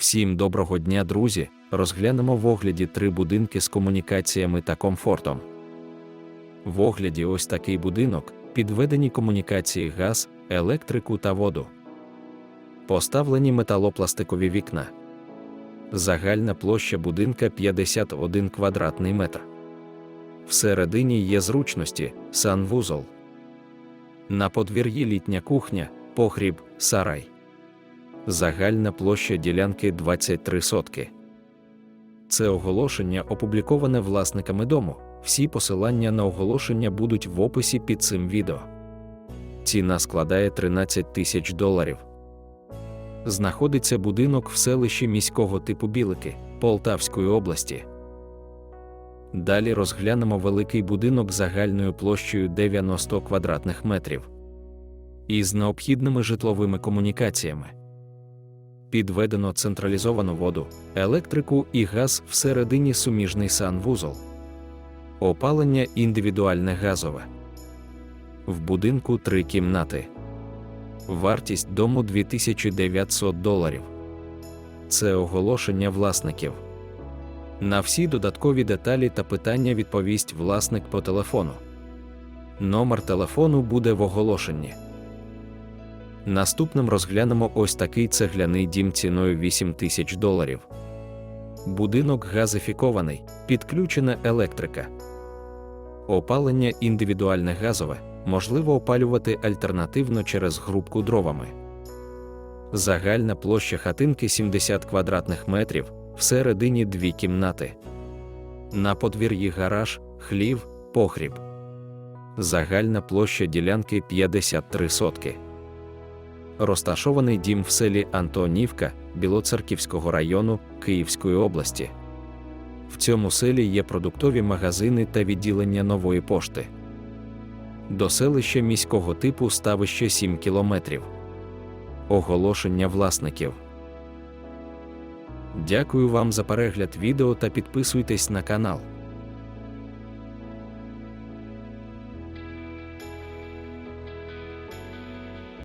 Всім доброго дня, друзі! Розглянемо в огляді три будинки з комунікаціями та комфортом. В огляді ось такий будинок, підведені комунікації газ, електрику та воду. Поставлені металопластикові вікна. Загальна площа будинка 51 квадратний метр. Всередині є зручності, санвузол. На подвір'ї літня кухня, погріб, сарай. Загальна площа ділянки 23 сотки. Це оголошення опубліковане власниками дому. Всі посилання на оголошення будуть в описі під цим відео. Ціна складає 13 тисяч доларів. Знаходиться будинок в селищі міського типу Білики Полтавської області. Далі розглянемо великий будинок загальною площею 90 квадратних метрів із необхідними житловими комунікаціями. Підведено централізовану воду, електрику і газ всередині суміжний санвузол. Опалення індивідуальне газове. В будинку три кімнати. Вартість дому 2900 доларів. Це оголошення власників. На всі додаткові деталі та питання відповість власник по телефону. Номер телефону буде в оголошенні. Наступним розглянемо ось такий цегляний дім ціною 8 тисяч доларів. Будинок газифікований, підключена електрика. Опалення індивідуальне газове, можливо опалювати альтернативно через грубку дровами. Загальна площа хатинки 70 квадратних метрів, всередині дві кімнати. На подвір'ї гараж, хлів, погріб. Загальна площа ділянки 53 сотки розташований дім в селі Антонівка Білоцерківського району Київської області. В цьому селі є продуктові магазини та відділення нової пошти. До селища міського типу ставище 7 кілометрів. Оголошення власників. Дякую вам за перегляд відео та підписуйтесь на канал.